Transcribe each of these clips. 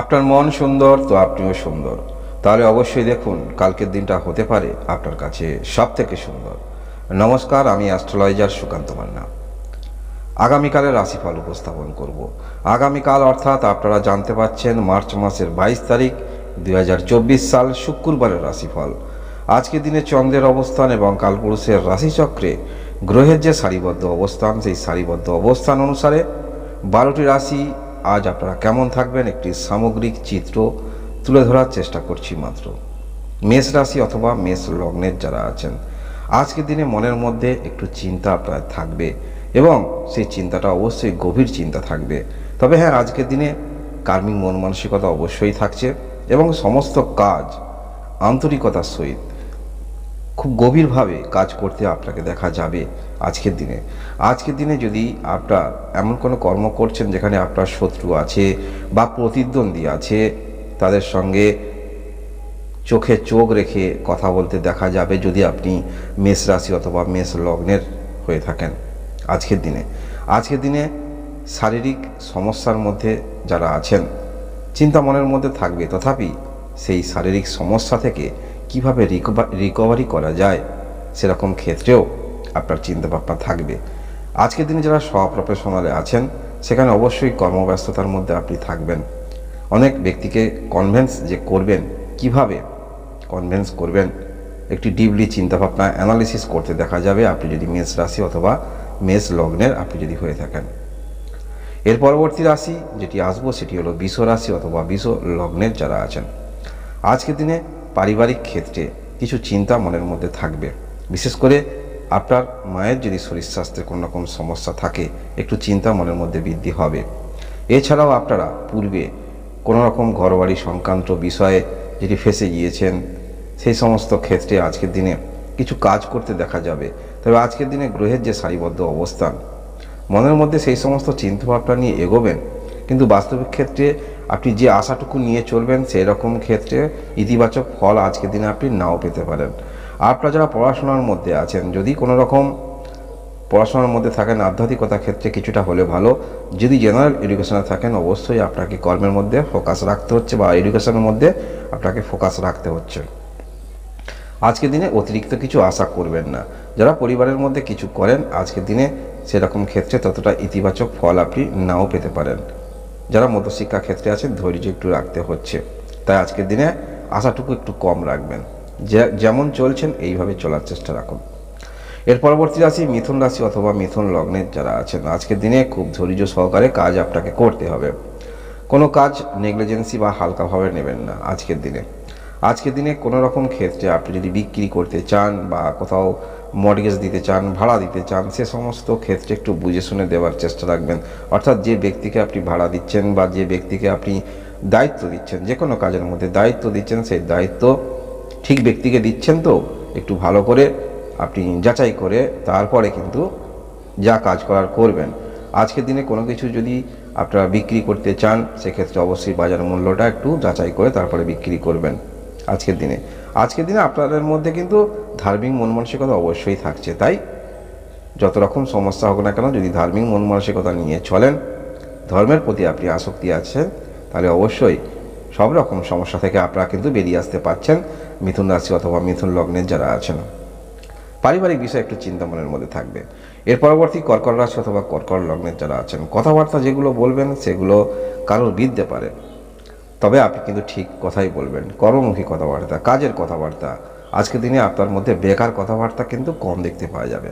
আপনার মন সুন্দর, তো আপনিও সুন্দর। তাহলে অবশ্যই দেখুন, কালকের দিনটা হতে পারে আপনার কাছে সব থেকে সুন্দর। নমস্কার, আমি অ্যাস্ট্রোলজার সুকান্ত মান্না। আগামীকালের রাশিফল উপস্থাপন করব। আগামীকাল অর্থাৎ আপনারা জানতে পাচ্ছেন, মার্চ মাসের বাইশ তারিখ দু হাজার চব্বিশ সাল, শুক্রবারের রাশিফল। আজকের দিনে চন্দ্রের অবস্থান এবং কালপুরুষের রাশিচক্রে গ্রহের যে সারিবদ্ধ অবস্থান, সেই সারিবদ্ধ অবস্থান অনুসারে বারোটি রাশি আজ আপনারা কেমন থাকবেন একটি সামগ্রিক চিত্র তুলে ধরার চেষ্টা করছি মাত্র। মেষ রাশি অথবা মেষ লগ্নের যারা আছেন, আজকের দিনে মনের মধ্যে একটু চিন্তা আপনার থাকবে এবং সেই চিন্তাটা অবশ্যই গভীর চিন্তা থাকবে। তবে হ্যাঁ আজকের দিনে কার্মিক মন মানসিকতা অবশ্যই থাকছে এবং সমস্ত কাজ আন্তরিকতার সহিত খুব গভীরভাবে কাজ করতে আপনাকে দেখা যাবে আজকের দিনে। আজকের দিনে যদি আপনার এমন কোনো কর্ম করছেন যেখানে আপনার শত্রু আছে বা প্রতিদ্বন্দ্বী আছে, তাদের সঙ্গে চোখে চোখ রেখে কথা বলতে দেখা যাবে যদি আপনি মেষ রাশি অথবা মেষ লগ্নের হয়ে থাকেন আজকের দিনে। আজকের দিনে শারীরিক সমস্যার মধ্যে যারা আছেন, চিন্তা মনের মধ্যে থাকবে, তথাপি সেই শারীরিক সমস্যা থেকে কীভাবে রিকভারি করা যায় সেরকম ক্ষেত্রেও আপনার চিন্তা ভাবনা থাকবে। আজকের দিনে যারা প্রফেশনালে আছেন, সেখানে অবশ্যই কর্মব্যস্ততার মধ্যে আপনি থাকবেন। অনেক ব্যক্তিকে কনভেন্স যে করবেন, কীভাবে কনভেন্স করবেন, একটি ডিপলি চিন্তাভাবনা অ্যানালিসিস করতে দেখা যাবে আপনি যদি মেষ রাশি অথবা মেষ লগ্নের আপনি যদি হয়ে থাকেন। এর পরবর্তী রাশি যেটি আসব সেটি হলো বিষ রাশি অথবা বিষ লগ্নের যারা আছেন। আজকের দিনে পারিবারিক ক্ষেত্রে কিছু চিন্তা মনের মধ্যে থাকবে। বিশেষ করে আপনার মায়ের যদি শরীর স্বাস্থ্যের কোনো রকম সমস্যা থাকে, একটু চিন্তা মনের মধ্যে বৃদ্ধি হবে। এছাড়াও আপনারা পূর্বে কোনো রকম ঘরবাড়ি সংক্রান্ত বিষয়ে যেটি ফেসে গিয়েছেন, সেই সমস্ত ক্ষেত্রে আজকের দিনে কিছু কাজ করতে দেখা যাবে। তবে আজকের দিনে গ্রহের যে সারিবদ্ধ অবস্থান, মনের মধ্যে সেই সমস্ত চিন্তাভাবনা নিয়ে এগোবেন। কিন্তু বাস্তবিক ক্ষেত্রে আপনি যে আশাটুকু নিয়ে চলবেন সেই রকম ক্ষেত্রে ইতিবাচক ফল আজকের দিনে আপনি নাও পেতে পারেন। আপনারা যারা পড়াশোনার মধ্যে আছেন, যদি কোনো রকম পড়াশোনার মধ্যে থাকেন, আধ্যাত্মিকতা ক্ষেত্রে কিছুটা হলে ভালো। যদি জেনারেল এডুকেশনে থাকেন, অবশ্যই আপনাকে কর্মের মধ্যে ফোকাস রাখতে হচ্ছে বা এডুকেশনের মধ্যে আপনাকে ফোকাস রাখতে হচ্ছে। আজকের দিনে অতিরিক্ত কিছু আশা করবেন না। যারা পরিবারের মধ্যে কিছু করেন, আজকের দিনে সেরকম ক্ষেত্রে ততটা ইতিবাচক ফল আপনি নাও পেতে পারেন। যারা মধ্যশিক্ষা ক্ষেত্রে আছেন, ধৈর্য একটু রাখতে হচ্ছে। তাই আজকের দিনে আশাটুকু একটু কম রাখবেন। যেমন চলছেন, এইভাবে চলার চেষ্টা রাখুন। এর পরবর্তী রাশি মিথুন রাশি অথবা মিথুন লগ্নের যারা আছেন, আজকের দিনে খুব ধৈর্য সহকারে কাজ আপনাকে করতে হবে। কোনো কাজ নেগলিজেন্সি বা হালকাভাবে নেবেন না আজকের দিনে। আজকের দিনে কোনো রকম ক্ষেত্রে আপনি যদি বিক্রি করতে চান বা কোথাও মর্গেজ দিতে চান, ভাড়া দিতে চান, সে সমস্ত ক্ষেত্রে একটু বুঝে শুনে দেওয়ার চেষ্টা রাখবেন। অর্থাৎ যে ব্যক্তিকে আপনি ভাড়া দিচ্ছেন বা যে ব্যক্তিকে আপনি দায়িত্ব দিচ্ছেন, যে কোনো কাজের মধ্যে দায়িত্ব দিচ্ছেন, সেই দায়িত্ব ঠিক ব্যক্তিকে দিচ্ছেন তো একটু ভালো করে আপনি যাচাই করে তারপরে কিন্তু যা কাজ করার করবেন। আজকের দিনে কোনো কিছু যদি আপনারা বিক্রি করতে চান, সেক্ষেত্রে অবশ্যই বাজার মূল্যটা একটু যাচাই করে তারপরে বিক্রি করবেন আজকের দিনে। আজকের দিনে আপনাদের মধ্যে কিন্তু ধার্মিক মন মানসিকতা অবশ্যই থাকছে, তাই? যত রকম সমস্যা হোক না কেন, যদি ধার্মিক মন মানসিকতা নিয়ে চলেন, ধর্মের প্রতি আপনি আসক্তি আছেন তাহলে অবশ্যই সব রকম সমস্যা থেকে আপনারা কিন্তু বেরিয়ে আসতে পারছেন, মিথুন রাশি অথবা মিথুন লগ্নের যারা আছেন। পারিবারিক বিষয়ে একটু চিন্তা মনের মধ্যে থাকবে। এর পরবর্তী কর্কট রাশি অথবা কর্কট লগ্নের যারা আছেন, কথাবার্তা যেগুলো বলবেন, সেগুলো কারোর বিদ্যে পারে। তবে আপনি কিন্তু ঠিক কথাই বলবেন, কর্মমুখী কথাবার্তা, কাজের কথাবার্তা। আজকের দিনে আপনার মধ্যে বেকার কথাবার্তা কিন্তু কম দেখতে পাওয়া যাবে।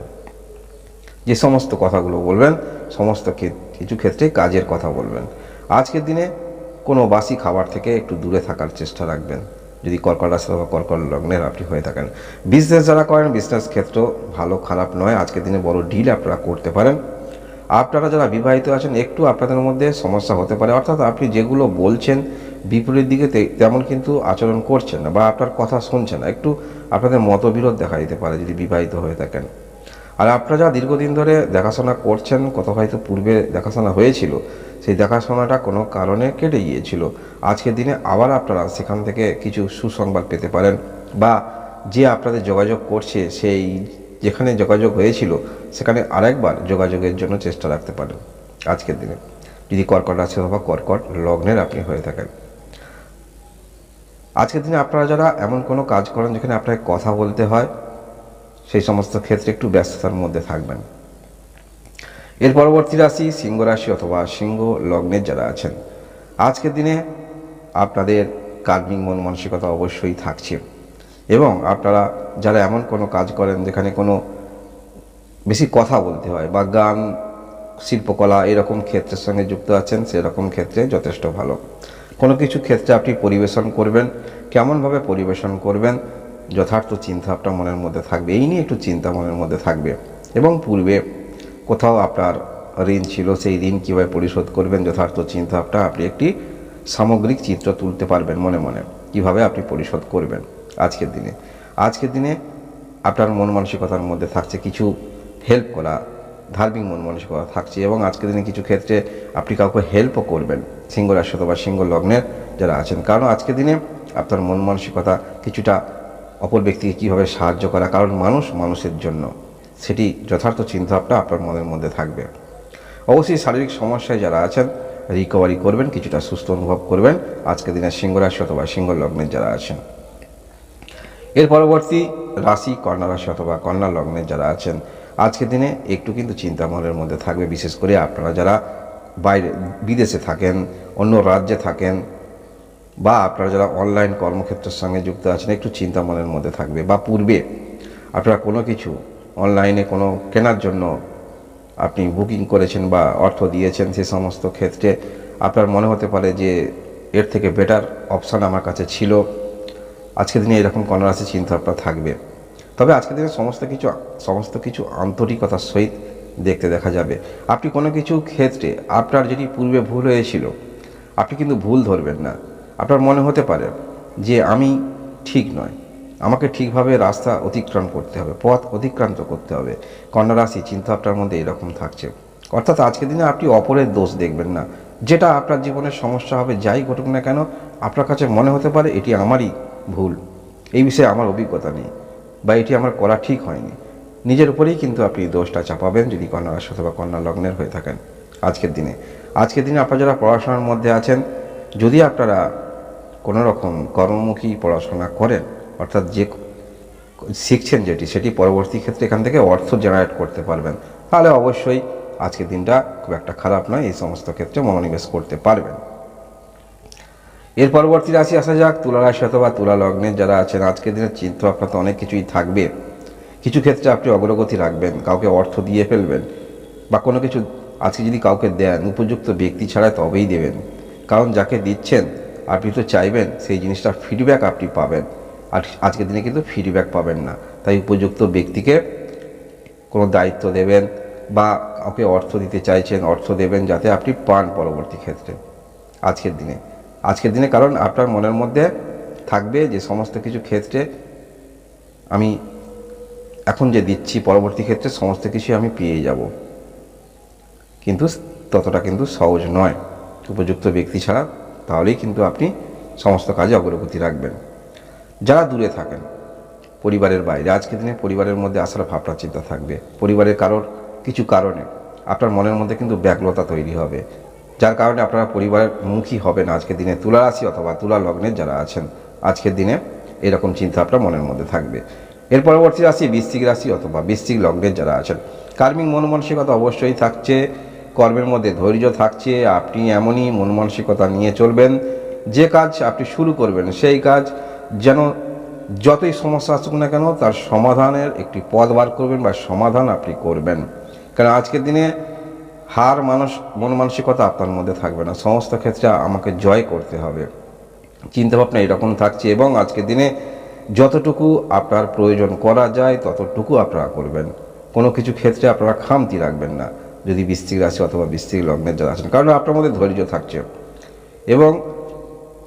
যে সমস্ত কথাগুলো বলবেন, সমস্ত কিছু ক্ষেত্রে কাজের কথা বলবেন। আজকের দিনে কোনো বাসি খাবার থেকে একটু দূরে থাকার চেষ্টা রাখবেন। যদি কর্কট রাশি বা কর্কট লগ্নের আপনি হয়ে থাকেন। বিজনেস যারা করেন বিজনেস ক্ষেত্র ভালো খারাপ নয়। আজকের দিনে বড় ডিল আপনারা করতে পারেন। আপনারা যারা বিবাহিত আছেন, একটু আপনাদের মধ্যে সমস্যা হতে পারে। অর্থাৎ আপনি যেগুলো বলছেন বিপরীত দিকে তেমন কিন্তু আচরণ করছেন না বা আপনার কথা শুনছেন না। একটু আপনাদের মতবিরোধ দেখা দিতে পারে যদি বিবাহিত হয়ে থাকেন। আর আপনারা যা দীর্ঘদিন ধরে দেখাশোনা করছেন কত হয়তো পূর্বে দেখাশোনা হয়েছিল, সেই দেখাশোনাটা কোনো কারণে কেটে গিয়েছিল। আজকের দিনে আবার আপনারা সেখান থেকে কিছু সুসংবাদ পেতে পারেন বা যে আপনাদের যোগাযোগ করছে, সেই যেখানে যোগাযোগ হয়েছিল, সেখানে আরেকবার যোগাযোগের জন্য চেষ্টা রাখতে পারেন আজকের দিনে। যদি কর্কট রাশি অথবা কর্কট লগ্নের আপনি হয়ে থাকেন। আজকের দিনে আপনারা যারা এমন কোনো কাজ করেন যেখানে আপনাকে কথা বলতে হয়, সেই সমস্ত ক্ষেত্রে একটু ব্যস্ততার মধ্যে থাকবেন। এর পরবর্তী রাশি সিংহ রাশি অথবা সিংহ লগ্নের যারা আছেন, আজকের দিনে আপনাদের কার্মিক মন মানসিকতা অবশ্যই থাকছে এবং আপনারা যারা এমন কোনো কাজ করেন যেখানে কোনো বেশি কথা বলতে হয় বা গান, শিল্পকলা এরকম ক্ষেত্রের সঙ্গে যুক্ত আছেন, সেরকম ক্ষেত্রে যথেষ্ট ভালো। কোনো কিছু ক্ষেত্রে আপনি পরিবেশন করবেন, কেমনভাবে পরিবেশন করবেন, যথার্থ চিন্তা আপনার মনের মধ্যে থাকবে, এই নিয়ে একটু চিন্তা মনের মধ্যে থাকবে। এবং পূর্বে কোথাও আপনার ঋণ ছিল, সেই ঋণ কীভাবে পরিশোধ করবেন, যথার্থ চিন্তা ভাবনা আপনি একটি সামগ্রিক চিত্র তুলতে পারবেন মনে মনে, কীভাবে আপনি পরিশোধ করবেন আজকের দিনে। আজকের দিনে আপনার মন মানসিকতার মধ্যে থাকছে কিছু হেল্প করা, ধার্মিক মন মানসিকতা থাকছে এবং আজকের দিনে কিছু ক্ষেত্রে আপনি কাউকে হেল্পও করবেন। সিংহ রাশি অথবা সিংহ লগ্নের যারা আছেন। কারণ আজকের দিনে আপনার মন মানসিকতা কিছুটা অপর ব্যক্তিকে কীভাবে সাহায্য করা, কারণ মানুষ মানুষের জন্য। সেটি যথার্থ চিন্তাভাবনা আপনার মনের মধ্যে থাকবে। অবশ্যই শারীরিক সমস্যায় যারা আছেন রিকভারি করবেন, কিছুটা সুস্থ অনুভব করবেন আজকের দিনে সিংহ রাশি অথবা সিংহ লগ্নের যারা আছেন। এর পরবর্তী রাশি, কন্যা রাশি অথবা কন্যা লগ্নের যারা আছেন, আজকের দিনে একটু কিন্তু চিন্তা মনের মধ্যে থাকবে। বিশেষ করে আপনারা যারা বাইরে, বিদেশে থাকেন, অন্য রাজ্যে থাকেন, বা আপনারা যারা অনলাইন কর্মক্ষেত্রের সঙ্গে যুক্ত আছেন, একটু চিন্তা মনের মধ্যে থাকবে। বা পূর্বে আপনারা কোনো কিছু অনলাইনে কোনো কেনার জন্য আপনি বুকিং করেছেন বা অর্থ দিয়েছেন, সে সমস্ত ক্ষেত্রে আপনার মনে হতে পারে যে এর থেকে বেটার অপশান আমার কাছে ছিল। আজকের দিনে এরকম কোনো রাশি চিন্তা আপনার থাকবে। তবে আজকের দিনে সমস্ত কিছু সমস্ত কিছু আন্তরিকতার সহিত দেখতে দেখা যাবে। আপনি কোনো কিছু ক্ষেত্রে আপনার যেটি পূর্বে ভুল হয়েছিল, আপনি কিন্তু ভুল ধরবেন না। আপনার মনে হতে পারে যে আমি ঠিক নয়। আমাকে ঠিকভাবে রাস্তা অতিক্রম করতে হবে, পথ অতিক্রান্ত করতে হবে। কন্যা রাশি চিন্তা আপনার মধ্যে এরকম থাকছে। অর্থাৎ আজকের দিনে আপনি অপরের দোষ দেখবেন না। যেটা আপনার জীবনের সমস্যা হবে, যাই ঘটুক না কেন, আপনার কাছে মনে হতে পারে এটি আমারই ভুল। এই বিষয়ে আমার অভিজ্ঞতা নেই বা এটি আমার করা ঠিক হয়নি। নিজের উপরেই কিন্তু আপনি দোষটা চাপাবেন যদি কন্যা রাশি অথবা কন্যা লগ্নের হয়ে থাকেন আজকের দিনে। আজকের দিনে আপনারা যারা পড়াশোনার মধ্যে আছেন, যদি আপনারা কোনো রকম কর্মমুখী পড়াশোনা করেন, অর্থাৎ যে শিখছেন যেটি, সেটি পরবর্তী ক্ষেত্রে এখান থেকে অর্থ জেনারেট করতে পারবেন, তাহলে অবশ্যই আজকের দিনটা খুব একটা খারাপ নয়, এই সমস্ত ক্ষেত্রে মনোনিবেশ করতে পারবেন। এর পরবর্তী রাশি আসা যাক, তুলা রাশি অথবা তুলা লগ্নের যারা আছেন, আজকের দিনের চিন্তা আপনার তো অনেক কিছুই থাকবে। কিছু ক্ষেত্রে আপনি অগ্রগতি রাখবেন, কাউকে অর্থ দিয়ে ফেলবেন, বা কোনো কিছু আজকে যদি কাউকে দেন, উপযুক্ত ব্যক্তি ছাড়া তবেই দেবেন। কারণ যাকে দিচ্ছেন, আপনি তো চাইবেন সেই জিনিসটা ফিডব্যাক আপনি পাবেন। আর আজকের দিনে কিন্তু ফিডব্যাক পাবেন না। তাই উপযুক্ত ব্যক্তিকে কোনো দায়িত্ব দেবেন, বা কাউকে অর্থ দিতে চাইছেন, অর্থ দেবেন যাতে আপনি পান পরবর্তী ক্ষেত্রে, আজকের দিনে। আজকের দিনে কারণ আপনার মনের মধ্যে থাকবে যে সমস্ত কিছু ক্ষেত্রে আমি এখন যে দিচ্ছি, পরবর্তী ক্ষেত্রে সমস্ত কিছু আমি পেয়ে যাব। কিন্তু ততটা কিন্তু সহজ নয়। উপযুক্ত ব্যক্তি ছাড়া তাহলেই কিন্তু আপনি সমস্ত কাজে অগ্রগতি রাখবেন। যারা দূরে থাকেন, পরিবারের বাইরে আজকের দিনে পরিবারের মধ্যে আসার ভাবনা, চিন্তা থাকবে। পরিবারের কারোর কিছু কারণে আপনার মনের মধ্যে কিন্তু ব্যাকুলতা তৈরি হবে। যার কারণে আপনারা পরিবারের মুখী হবেন। আজকের দিনে তুলা রাশি অথবা তুলা লগ্নের যারা আছেন, আজকের দিনে এরকম চিন্তা আপনার মনের মধ্যে থাকবে। এর পরবর্তী রাশি বৃশ্চিক রাশি অথবা বৃশ্চিক লগ্নের যারা আছেন। কার্মিক মন মানসিকতা অবশ্যই থাকছে, কর্মের মধ্যে ধৈর্য থাকছে, আপনি এমনই মন মানসিকতা নিয়ে চলবেন, যে কাজ আপনি শুরু করবেন সেই কাজ যেন যতই সমস্যা আসুক না কেন তার সমাধানের একটি পথ বার করবেন বা সমাধান আপনি করবেন। কারণ আজকের দিনে হার, মানুষ মন মানসিকতা আপনার মধ্যে থাকবে না। সমস্ত ক্ষেত্রে আমাকে জয় করতে হবে। চিন্তাভাবনা এরকম থাকছে এবং আজকের দিনে যতটুকু আপনার প্রয়োজন করা যায়, ততটুকু আপনারা করবেন। কোনো কিছু ক্ষেত্রে আপনারা খামতি রাখবেন না, যদি বৃশ্চিক রাশি অথবা বৃশ্চিক লগ্নের যারা আছেন, কারণ আপনার মধ্যে ধৈর্য থাকছে। এবং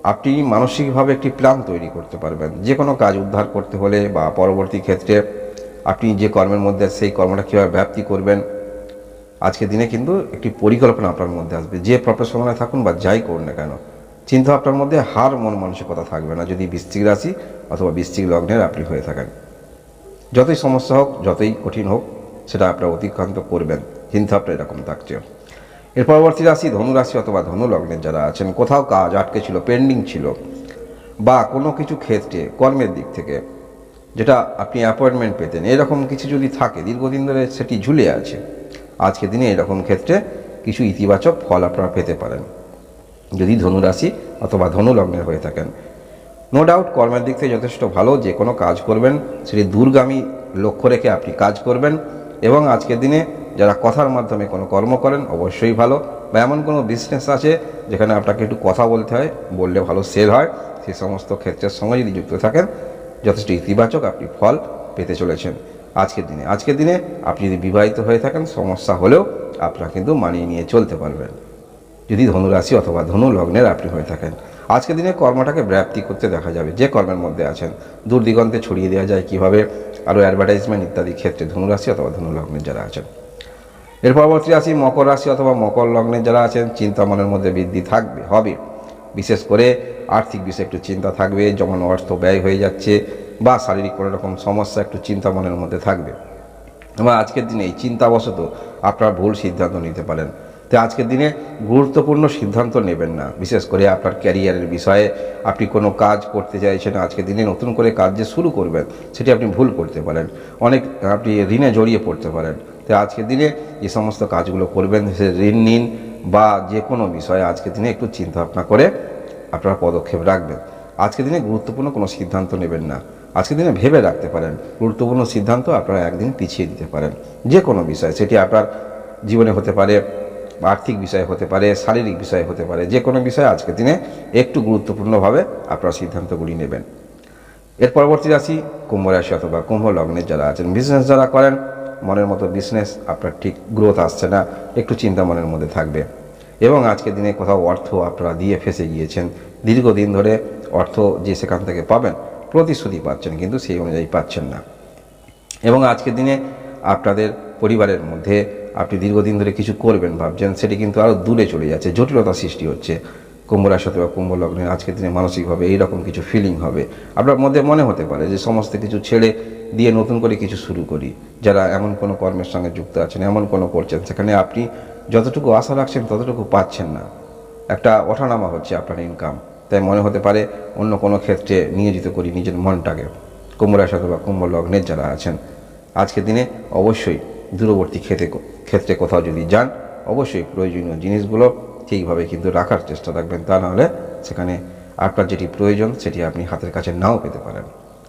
আপনি মানসিকভাবে একটি প্ল্যান তৈরি করতে পারবেন। যে কোনো কাজ উদ্ধার করতে হলে বা পরবর্তী ক্ষেত্রে আপনি যে কর্মের মধ্যে সেই কর্মটা কীভাবে ব্যাপ্তি করবেন, আজকের দিনে কিন্তু একটি পরিকল্পনা আপনার মধ্যে আসবে। যে প্রফেশনে থাকুন বা যাই করুন না কেন চিন্তা আপনার মধ্যে হার মন মানসিকতা থাকবে না, যদি বৃশ্চিক রাশি অথবা বৃশ্চিক লগ্নের আপনি হয়ে থাকেন। যতই সমস্যা হোক, যতই কঠিন হোক, সেটা আপনারা অতিক্রান্ত করবেন। চিন্তা এরকম থাকছে। এর পরবর্তী রাশি ধনু রাশি অথবা ধনু লগ্নের যারা আছেন, কোথাও কাজ আটকে ছিল, পেন্ডিং ছিল, বা কোনো কিছু ক্ষেত্রে কর্মের দিক থেকে যেটা আপনি অ্যাপয়েন্টমেন্ট পেতেন, এরকম কিছু যদি থাকে, দীর্ঘদিন ধরে সেটি ঝুলে আছে আজকে দিনে এরকম ক্ষেত্রে কিছু ইতিবাচক ফল আপনারা পেতে পারেন। যদি ধনুরাশি অথবা ধনু লগ্নের হয়ে থাকেন। নো ডাউট কর্মের দিক থেকে যথেষ্ট ভালো, যে কোনো কাজ করবেন সেটি দূরগামী লক্ষ্য রেখে আপনি কাজ করবেন এবং আজকের দিনে যারা কথার মাধ্যমে কোনো কর্ম করেন, অবশ্যই ভালো। বা এমন কোনো বিজনেস আছে যেখানে আপনাকে একটু কথা বলতে হয়, বললে ভালো সেল হয় সেই সমস্ত ক্ষেত্রের সঙ্গে যদি যুক্ত থাকেন, যথেষ্ট ইতিবাচক আপনি ফল পেতে চলেছেন আজকের দিনে। আজকের দিনে আপনি যদি বিবাহিত হয়ে থাকেন, সমস্যা হলেও আপনারা কিন্তু মানিয়ে নিয়ে চলতে পারবেন। যদি ধনুরাশি অথবা ধনু লগ্নের আপনি হয়ে থাকেন। আজকের দিনে কর্মটাকে ব্যাপ্তি করতে দেখা যাবে। যে কর্মের মধ্যে আছেন দূর দিগন্তে ছড়িয়ে দেওয়া যায় কীভাবে, আরও অ্যাডভার্টাইজমেন্ট ইত্যাদি ক্ষেত্রে ধনুরাশি অথবা ধনু লগ্নের যারা আছেন। এর পরবর্তী রাশি মকর রাশি অথবা মকর লগ্নের যারা আছেন, চিন্তা মনের মধ্যে বৃদ্ধি থাকবে, হবে। বিশেষ করে আর্থিক বিষয়ে একটু চিন্তা থাকবে, যেমন অর্থ ব্যয় হয়ে যাচ্ছে বা শারীরিক কোনো রকম সমস্যা, একটু চিন্তা মনের মধ্যে থাকবে। এবং আজকের দিনে এই চিন্তাবশত আপনার ভুল সিদ্ধান্ত নিতে পারেন। তো আজকের দিনে গুরুত্বপূর্ণ সিদ্ধান্ত নেবেন না। বিশেষ করে আপনার ক্যারিয়ারের বিষয়ে আপনি কোনো কাজ করতে চাইছেন, আজকের দিনে নতুন করে কাজ যে শুরু করবেন, সেটি আপনি ভুল করতে পারেন। অনেক আপনি ঋণে জড়িয়ে পড়তে পারেন। তো আজকের দিনে যে সমস্ত কাজগুলো করবেন, সে ঋণ নিন বা যে কোনো বিষয়ে আজকের দিনে একটু চিন্তা ভাবনা করে আপনারা পদক্ষেপ রাখবেন। আজকের দিনে গুরুত্বপূর্ণ কোনো সিদ্ধান্ত নেবেন না। আজকের দিনে ভেবে রাখতে পারেন। গুরুত্বপূর্ণ সিদ্ধান্ত আপনারা একদিন পিছিয়ে দিতে পারেন। যে কোনো বিষয়, সেটি আপনার জীবনে হতে পারে আর্থিক বিষয় হতে পারে, শারীরিক বিষয় হতে পারে, যে কোনো বিষয়ে আজকের দিনে একটু গুরুত্বপূর্ণভাবে আপনারা সিদ্ধান্তগুলি নেবেন। এর পরবর্তী রাশি কুম্ভ রাশি অথবা কুম্ভ লগ্নের যারা আছেন বিজনেস যারা করেন, মনের মতো বিজনেস আপনার ঠিক গ্রোথ আসছে না, একটু চিন্তা মনের মধ্যে থাকবে। এবং আজকের দিনে কোথাও অর্থ আপনারা দিয়ে ফেসে গিয়েছেন, দীর্ঘদিন ধরে অর্থ যে সেখান থেকে পাবেন, প্রতিশ্রুতি পাচ্ছেন, কিন্তু সেই অনুযায়ী পাচ্ছেন না। এবং আজকের দিনে আপনাদের পরিবারের মধ্যে আপনি দীর্ঘদিন ধরে কিছু করবেন ভাবছেন, সেটি কিন্তু আরও দূরে চলে যাচ্ছে, জটিলতা সৃষ্টি হচ্ছে। কুম্ভ রাশি বা কুম্ভ লগ্নের আজকের দিনে মানসিকভাবে এইরকম কিছু ফিলিং হবে। আপনার মধ্যে মনে হতে পারে যে সমস্ত কিছু ছেড়ে দিয়ে নতুন করে কিছু শুরু করি। যারা এমন কোনো কর্মের সঙ্গে যুক্ত আছেন, এমন কোনো করছেন, সেখানে আপনি যতটুকু আশা রাখছেন ততটুকু পাচ্ছেন না। একটা ওঠানামা হচ্ছে আপনার ইনকাম তাই মনে হতে পারে অন্য কোনো ক্ষেত্রে নিয়োজিত করি নিজের মনটাকে। কুম্ভ রাশি অথবা কুম্ভ লগ্নের যারা আছেন, আজকের দিনে অবশ্যই দূরবর্তী ক্ষেত্রে ক্ষেত্রে কোথাও যদি যান, অবশ্যই প্রয়োজনীয় জিনিসগুলো ঠিকভাবে কিন্তু রাখার চেষ্টা রাখবেন। তা নাহলে সেখানে আপনার যেটি প্রয়োজন, সেটি আপনি হাতের কাছে নাও পেতে পারেন।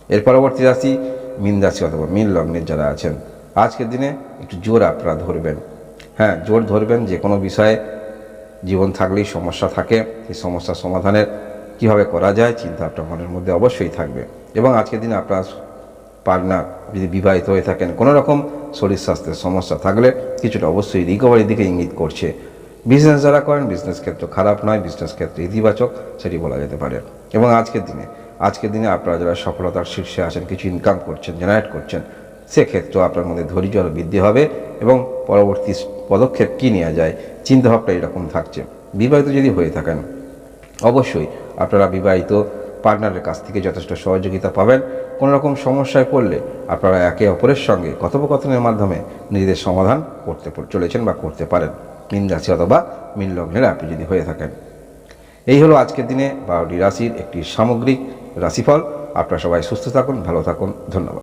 এর পরবর্তী রাশি, মিন রাশি অথবা মিন লগ্নের যারা আছেন, আজকের দিনে একটু জোর আপনারা ধরবেন। হ্যাঁ জোর ধরবেন যে কোনো বিষয়ে জীবন থাকলেই সমস্যা থাকে। সেই সমস্যার সমাধানের কীভাবে করা যায়, চিন্তা আপনার মনের মধ্যে অবশ্যই থাকবে। এবং আজকের দিনে আপনার পার্টনার যদি বিবাহিত হয়ে থাকেন, কোনো রকম শরীর স্বাস্থ্যের সমস্যা থাকলে কিছুটা অবশ্যই রিকভারির দিকে ইঙ্গিত করছে। বিজনেস যারা করেন বিজনেস ক্ষেত্র খারাপ নয় বিজনেস ক্ষেত্রে ইতিবাচক সেটি বলা যেতে পারে। এবং আজকের দিনে আজকের দিনে আপনারা যারা সফলতার শীর্ষে আছেন, কিছু ইনকাম করছেন জেনারেট করছেন, সেক্ষেত্রেও আপনার মধ্যে ধৈর্য আরও বৃদ্ধি হবে এবং পরবর্তী পদক্ষেপ কী নেওয়া যায়, চিন্তাভাবনা এরকম থাকছে। বিবাহিত যদি হয়ে থাকেন, অবশ্যই আপনারা বিবাহিত পার্টনারের কাছ থেকে যথেষ্ট সহযোগিতা পাবেন। কোনো রকম সমস্যায় পড়লে আপনারা একে অপরের সঙ্গে কথোপকথনের মাধ্যমে নিজেদের সমাধান করতে চলেছেন বা করতে পারেন। মিন রাশি অথবা মিন লগ্নের আপনি যদি হয়ে থাকেন। এই হলো আজকের দিনে বারোটি রাশির একটি সামগ্রিক রাশিফল। আপনারা সবাই সুস্থ থাকুন, ভালো থাকুন। ধন্যবাদ।